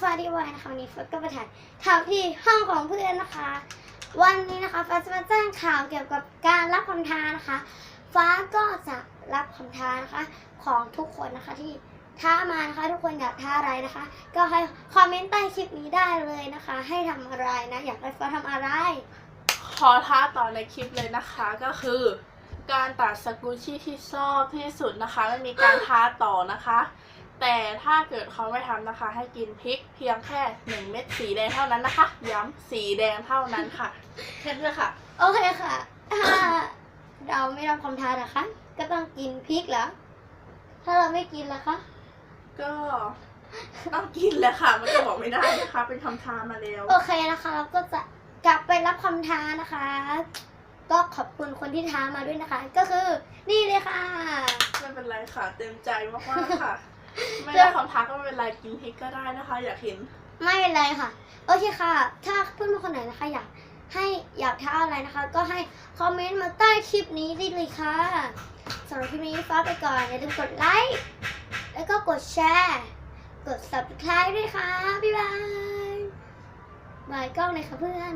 ฟ้าดีวายนะคะวันนี้ฟ้าก็มาถ่ายข่าวที่ห้องของเพื่อนนะคะ วันนี้นะคะฟ้าจะมาแจ้งข่าวเกี่ยวกับการรับคำท้านะคะ ฟ้าก็จะรับคำท้านะคะของทุกคนนะคะที่ท้ามานะคะ ทุกคนอยากท้าอะไรนะคะ ก็ให้คอมเมนต์ใต้คลิปนี้ได้เลยนะคะ ให้ทำอะไรนะอยากให้ฟ้าทำอะไร ขอท้าต่อในคลิปเลยนะคะ ก็คือ การตัดสกูชี่ที่ชอบที่สุดนะคะไม่มีการท้าต่อนะคะ แต่ถ้าเกิดเขาไม่ทำนะคะ ให้กินพริกเพียงแค่หนึ่งเม็ดสีแดงเท่านั้นนะคะ ย้ำสีแดงเท่านั้นค่ะแค่นี้เลยค่ะ โอเคค่ะ ถ้าเราไม่รับคำท้านะคะ ก็ต้องกินพริกเหรอ ถ้าเราไม่กินล่ะคะ ก็ต้องกินแหละค่ะ มันก็บอกไม่ได้นะคะ เป็นคำท้ามาแล้ว โอเคนะคะ เราก็จะกลับไปรับคำท้านะคะ ก็ขอบคุณคนที่ท้ามาด้วยนะคะ ก็คือนี่เลยค่ะ ไม่เป็นไรค่ะ เต็มใจมากๆค่ะ ไม่ได้คำท้าก็ไม่เป็นไรกินพริกก็ได้นะคะ อยากเห็น ไม่เป็นไรค่ะ โอเคค่ะ ถ้าเพื่อนๆคนไหนนะคะอยากให้อยากท้าอะไรนะคะ ก็ให้คอมเมนต์มาใต้คลิปนี้ได้เลยค่ะสำหรับคลิปนี้ฟ้าไปก่อนอย่าลืมกดไลค์แล้วก็กดแชร์กด subscribe ด้วยค่ะ บ๊ายบายบายกล้องเลยค่ะเพื่อน